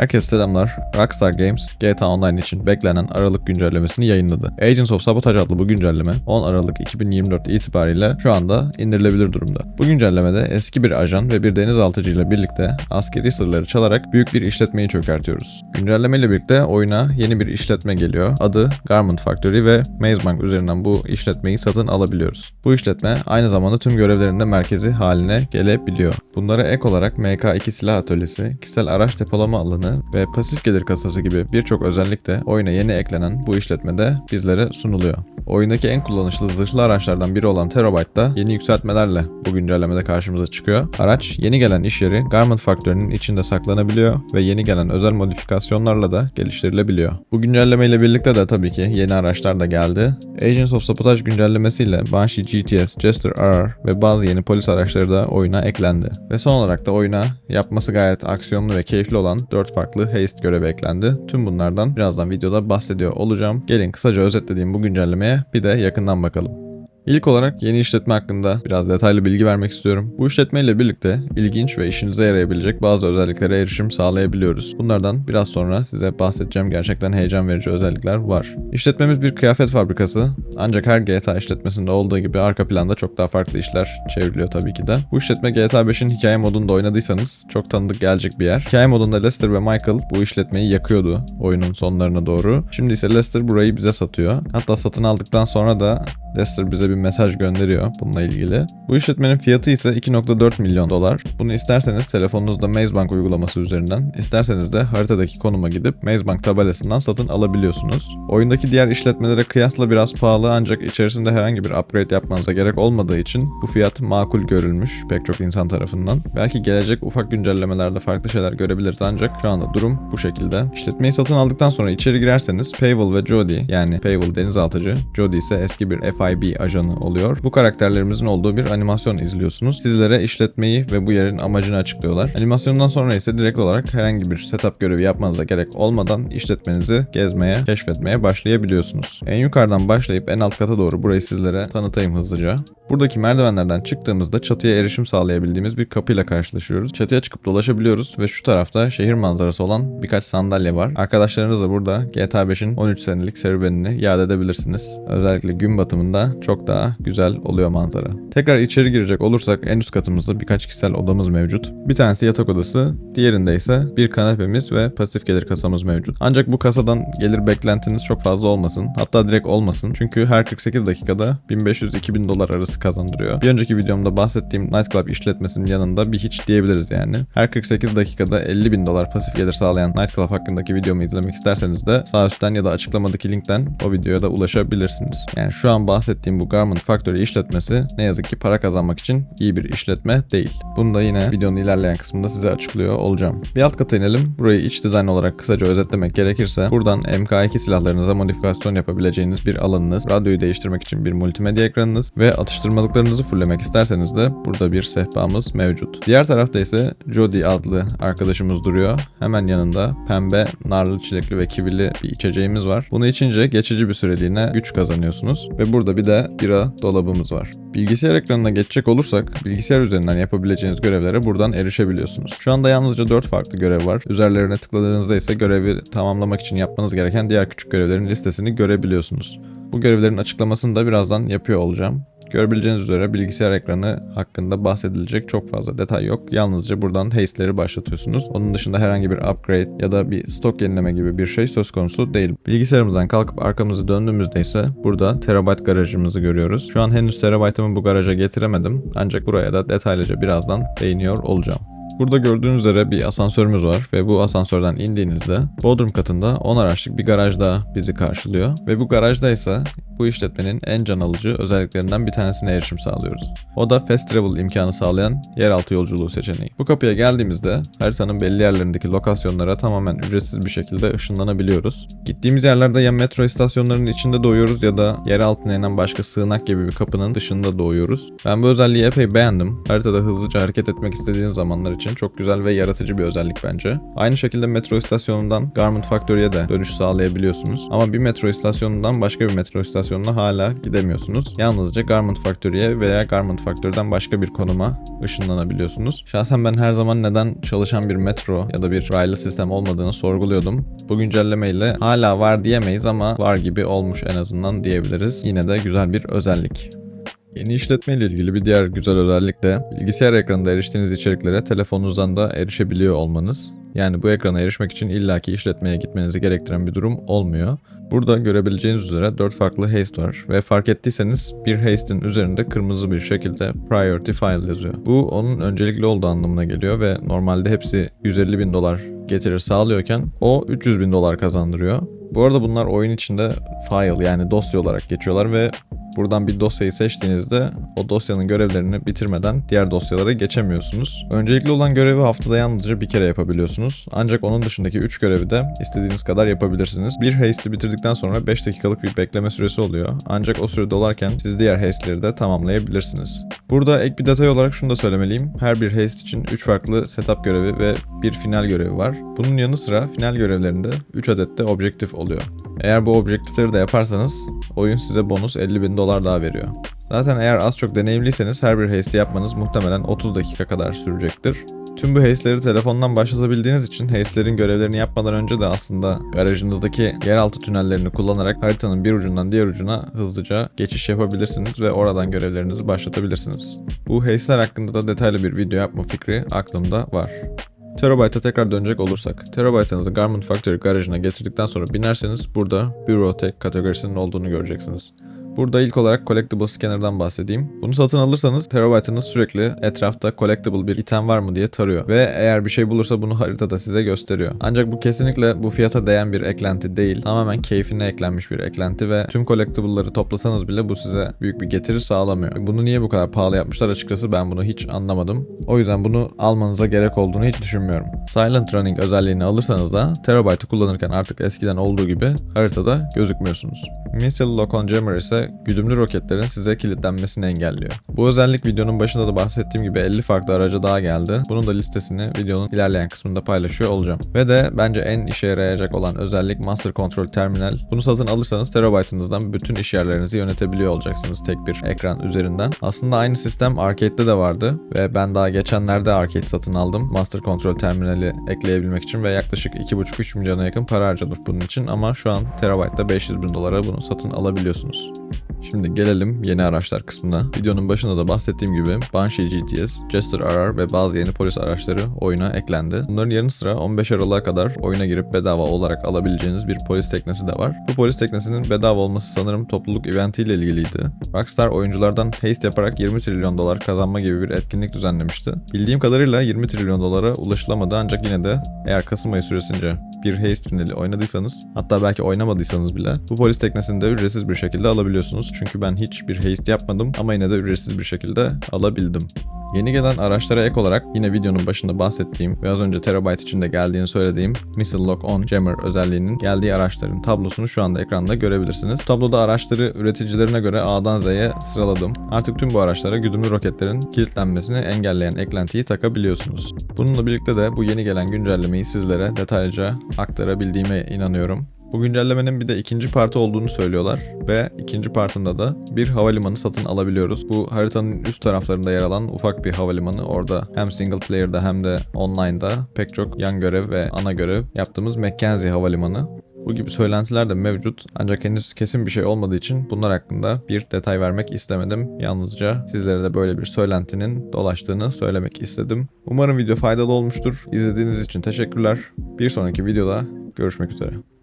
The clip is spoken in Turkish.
Herkese selamlar. Rockstar Games, GTA Online için beklenen Aralık güncellemesini yayınladı. Agents of Sabotage adlı bu güncelleme 10 Aralık 2024 itibariyle şu anda indirilebilir durumda. Bu güncellemede eski bir ajan ve bir denizaltıcı ile birlikte askeri sırları çalarak büyük bir işletmeyi çökertiyoruz. Güncelleme ile birlikte oyuna yeni bir işletme geliyor. Adı Garment Factory ve Maze Bank üzerinden bu işletmeyi satın alabiliyoruz. Bu işletme aynı zamanda tüm görevlerinde merkezi haline gelebiliyor. Bunlara ek olarak MK2 silah atölyesi, kişisel araç depolama alanı ve pasif gelir kasası gibi birçok özellik de oyuna yeni eklenen bu işletmede bizlere sunuluyor. Oyundaki en kullanışlı zırhlı araçlardan biri olan Terabyte da yeni yükseltmelerle bu güncellemede karşımıza çıkıyor. Araç yeni gelen iş yeri Garment Factory'nin içinde saklanabiliyor ve yeni gelen özel modifikasyonlarla da geliştirilebiliyor. Bu güncelleme ile birlikte de tabii ki yeni araçlar da geldi. Agents of Sabotage güncellemesiyle Banshee GTS, Jester RR ve bazı yeni polis araçları da oyuna eklendi. Ve son olarak da oyuna yapması gayet aksiyonlu ve keyifli olan 4 farklı haste görevi eklendi. Tüm bunlardan birazdan videoda bahsediyor olacağım. Gelin kısaca özetlediğim bu güncellemeye bir de yakından bakalım. İlk olarak yeni işletme hakkında biraz detaylı bilgi vermek istiyorum. Bu işletmeyle birlikte ilginç ve işinize yarayabilecek bazı özelliklere erişim sağlayabiliyoruz. Bunlardan biraz sonra size bahsedeceğim gerçekten heyecan verici özellikler var. İşletmemiz bir kıyafet fabrikası ancak her GTA işletmesinde olduğu gibi arka planda çok daha farklı işler çevriliyor tabii ki de. Bu işletme GTA 5'in hikaye modunda oynadıysanız çok tanıdık gelecek bir yer. Hikaye modunda Lester ve Michael bu işletmeyi yakıyordu oyunun sonlarına doğru. Şimdi ise Lester burayı bize satıyor. Hatta satın aldıktan sonra da Lester bize bir mesaj gönderiyor bununla ilgili. Bu işletmenin fiyatı ise 2.4 milyon dolar. Bunu isterseniz telefonunuzda Maze Bank uygulaması üzerinden, isterseniz de haritadaki konuma gidip Maze Bank tabelasından satın alabiliyorsunuz. Oyundaki diğer işletmelere kıyasla biraz pahalı ancak içerisinde herhangi bir upgrade yapmanıza gerek olmadığı için bu fiyat makul görülmüş pek çok insan tarafından. Belki gelecek ufak güncellemelerde farklı şeyler görebiliriz ancak şu anda durum bu şekilde. İşletmeyi satın aldıktan sonra içeri girerseniz Pavel ve Jody yani Pavel denizaltıcı, Jody ise eski bir FIB ajanı oluyor. Bu karakterlerimizin olduğu bir animasyon izliyorsunuz. Sizlere işletmeyi ve bu yerin amacını açıklıyorlar. Animasyondan sonra ise direkt olarak herhangi bir setup görevi yapmanıza gerek olmadan işletmenizi gezmeye, keşfetmeye başlayabiliyorsunuz. En yukarıdan başlayıp en alt kata doğru burayı sizlere tanıtayım hızlıca. Buradaki merdivenlerden çıktığımızda çatıya erişim sağlayabildiğimiz bir kapıyla karşılaşıyoruz. Çatıya çıkıp dolaşabiliyoruz ve şu tarafta şehir manzarası olan birkaç sandalye var. Arkadaşlarınızla burada GTA 5'in 13 senelik serüvenini yad edebilirsiniz. Özellikle gün batımında çok daha güzel oluyor manzara. Tekrar içeri girecek olursak en üst katımızda birkaç kişisel odamız mevcut. Bir tanesi yatak odası, diğerinde ise bir kanepemiz ve pasif gelir kasamız mevcut. Ancak bu kasadan gelir beklentiniz çok fazla olmasın. Hatta direkt olmasın. Çünkü her 48 dakikada 1500-2000 dolar arası kazandırıyor. Bir önceki videomda bahsettiğim nightclub işletmesinin yanında bir hiç diyebiliriz yani. Her 48 dakikada 50 bin dolar pasif gelir sağlayan nightclub hakkındaki videomu izlemek isterseniz de sağ üstten ya da açıklamadaki linkten o videoya da ulaşabilirsiniz. Yani şu an bahsettiğim bu Garment Factory işletmesi ne yazık ki para kazanmak için iyi bir işletme değil. Bunu da yine videonun ilerleyen kısmında size açıklıyor olacağım. Bir alt kata inelim. Burayı iç dizayn olarak kısaca özetlemek gerekirse buradan MK2 silahlarınıza modifikasyon yapabileceğiniz bir alanınız, radyoyu değiştirmek için bir multimedya ekranınız ve atıştırmalıklarınızı fulllemek isterseniz de burada bir sehpamız mevcut. Diğer tarafta ise Jody adlı arkadaşımız duruyor. Hemen yanında pembe, narlı, çilekli ve kivili bir içeceğimiz var. Bunu içince geçici bir süreliğine güç kazanıyorsunuz ve burada bir de bira dolabımız var. Bilgisayar ekranına geçecek olursak bilgisayar üzerinden yapabileceğiniz görevlere buradan erişebiliyorsunuz. Şu anda yalnızca 4 farklı görev var. Üzerlerine tıkladığınızda ise görevi tamamlamak için yapmanız gereken diğer küçük görevlerin listesini görebiliyorsunuz. Bu görevlerin açıklamasını da birazdan yapıyor olacağım. Görebileceğiniz üzere bilgisayar ekranı hakkında bahsedilecek çok fazla detay yok. Yalnızca buradan haste'leri başlatıyorsunuz. Onun dışında herhangi bir upgrade ya da bir stok yenileme gibi bir şey söz konusu değil. Bilgisayarımızdan kalkıp arkamızı döndüğümüzde ise burada terabyte garajımızı görüyoruz. Şu an henüz terabyte'ımı bu garaja getiremedim. Ancak buraya da detaylıca birazdan değiniyor olacağım. Burada gördüğünüz üzere bir asansörümüz var ve bu asansörden indiğinizde Bodrum katında 10 araçlık bir garaj daha bizi karşılıyor. Ve bu garajda ise bu işletmenin en can alıcı özelliklerinden bir tanesine erişim sağlıyoruz. O da fast travel imkanı sağlayan yeraltı yolculuğu seçeneği. Bu kapıya geldiğimizde haritanın belli yerlerindeki lokasyonlara tamamen ücretsiz bir şekilde ışınlanabiliyoruz. Gittiğimiz yerlerde ya metro istasyonlarının içinde doğuyoruz ya da yer altına inen başka sığınak gibi bir kapının dışında doğuyoruz. Ben bu özelliği epey beğendim. Haritada hızlıca hareket etmek istediğiniz zamanlar için çok güzel ve yaratıcı bir özellik bence. Aynı şekilde metro istasyonundan Garment Factory'e de dönüş sağlayabiliyorsunuz. Ama bir metro istasyonundan başka bir metro istasyonuna hala gidemiyorsunuz. Yalnızca Garment Factory'e veya Garment Factory'den başka bir konuma ışınlanabiliyorsunuz. Şahsen ben her zaman neden çalışan bir metro ya da bir raylı sistem olmadığını sorguluyordum. Bu güncellemeyle hala var diyemeyiz ama var gibi olmuş en azından diyebiliriz. Yine de güzel bir özellik. Yeni işletme ile ilgili bir diğer güzel özellik de bilgisayar ekranında eriştiğiniz içeriklere telefonunuzdan da erişebiliyor olmanız. Yani bu ekrana erişmek için illaki işletmeye gitmenizi gerektiren bir durum olmuyor. Burada görebileceğiniz üzere 4 farklı haste var ve fark ettiyseniz bir haste'in üzerinde kırmızı bir şekilde priority file yazıyor. Bu onun öncelikli olduğu anlamına geliyor ve normalde hepsi 150 bin dolar getiri sağlıyorken o 300 bin dolar kazandırıyor. Bu arada bunlar oyun içinde file yani dosya olarak geçiyorlar ve Buradan bir dosyayı seçtiğinizde o dosyanın görevlerini bitirmeden diğer dosyalara geçemiyorsunuz. Öncelikli olan görevi haftada yalnızca bir kere yapabiliyorsunuz. Ancak onun dışındaki 3 görevi de istediğiniz kadar yapabilirsiniz. Bir haste'i bitirdikten sonra 5 dakikalık bir bekleme süresi oluyor. Ancak o süre dolarken siz diğer haste'leri de tamamlayabilirsiniz. Burada ek bir detay olarak şunu da söylemeliyim. Her bir haste için 3 farklı setup görevi ve bir final görevi var. Bunun yanı sıra final görevlerinde 3 adet de objektif oluyor. Eğer bu objektifleri de yaparsanız oyun size bonus 50 bin dolar daha veriyor. Zaten eğer az çok deneyimliyseniz her bir haste yapmanız muhtemelen 30 dakika kadar sürecektir. Tüm bu haste'leri telefondan başlatabildiğiniz için haste'lerin görevlerini yapmadan önce de aslında garajınızdaki yeraltı tünellerini kullanarak haritanın bir ucundan diğer ucuna hızlıca geçiş yapabilirsiniz ve oradan görevlerinizi başlatabilirsiniz. Bu haste'ler hakkında da detaylı bir video yapma fikri aklımda var. Terabyte'a tekrar dönecek olursak, Terabyte'ınızı Garment Factory garajına getirdikten sonra binerseniz burada Bureau Tech kategorisinin olduğunu göreceksiniz. Burada ilk olarak Collectible Scanner'dan bahsedeyim. Bunu satın alırsanız Terabyte'ınız sürekli etrafta collectible bir item var mı diye tarıyor. Ve eğer bir şey bulursa bunu haritada size gösteriyor. Ancak bu kesinlikle bu fiyata değen bir eklenti değil. Tamamen keyfine eklenmiş bir eklenti ve tüm collectible'ları toplasanız bile bu size büyük bir getiri sağlamıyor. Bunu niye bu kadar pahalı yapmışlar açıkçası ben bunu hiç anlamadım. O yüzden bunu almanıza gerek olduğunu hiç düşünmüyorum. Silent Running özelliğini alırsanız da Terabyte'ı kullanırken artık eskiden olduğu gibi haritada gözükmüyorsunuz. Missile Lock on Jammer ise güdümlü roketlerin size kilitlenmesini engelliyor. Bu özellik videonun başında da bahsettiğim gibi 50 farklı araca daha geldi. Bunun da listesini videonun ilerleyen kısmında paylaşıyor olacağım. Ve de bence en işe yarayacak olan özellik Master Control Terminal. Bunu satın alırsanız terabaytınızdan bütün iş yerlerinizi yönetebiliyor olacaksınız tek bir ekran üzerinden. Aslında aynı sistem arcade'de de vardı ve ben daha geçenlerde arcade satın aldım. Master Control Terminal'i ekleyebilmek için ve yaklaşık 2,5-3 milyona yakın para harcamış bunun için ama şu an terabaytta 500 bin dolara bunu satın alabiliyorsunuz. Thank you. Şimdi gelelim yeni araçlar kısmına. Videonun başında da bahsettiğim gibi Banshee GTS, Jester RR ve bazı yeni polis araçları oyuna eklendi. Bunların yanı sıra 15 Aralık'a kadar oyuna girip bedava olarak alabileceğiniz bir polis teknesi de var. Bu polis teknesinin bedava olması sanırım topluluk eventiyle ilgiliydi. Rockstar oyunculardan haste yaparak 20 trilyon dolar kazanma gibi bir etkinlik düzenlemişti. Bildiğim kadarıyla 20 trilyon dolara ulaşılamadı ancak yine de eğer Kasım ayı süresince bir haste finali oynadıysanız hatta belki oynamadıysanız bile bu polis teknesini de ücretsiz bir şekilde alabiliyorsunuz. Çünkü ben hiçbir haste yapmadım ama yine de ücretsiz bir şekilde alabildim. Yeni gelen araçlara ek olarak yine videonun başında bahsettiğim ve az önce Terabyte içinde geldiğini söylediğim Missile Lock On Jammer özelliğinin geldiği araçların tablosunu şu anda ekranda görebilirsiniz. Tabloda araçları üreticilerine göre A'dan Z'ye sıraladım. Artık tüm bu araçlara güdümlü roketlerin kilitlenmesini engelleyen eklentiyi takabiliyorsunuz. Bununla birlikte de bu yeni gelen güncellemeyi sizlere detaylıca aktarabildiğime inanıyorum. Bu güncellemenin bir de ikinci parti olduğunu söylüyorlar ve ikinci partında da bir havalimanı satın alabiliyoruz. Bu haritanın üst taraflarında yer alan ufak bir havalimanı. Orada hem single player'da hem de online'da pek çok yan görev ve ana görev yaptığımız Mackenzie Havalimanı. Bu gibi söylentiler de mevcut ancak henüz kesin bir şey olmadığı için bunlar hakkında bir detay vermek istemedim. Yalnızca sizlere de böyle bir söylentinin dolaştığını söylemek istedim. Umarım video faydalı olmuştur. İzlediğiniz için teşekkürler. Bir sonraki videoda görüşmek üzere.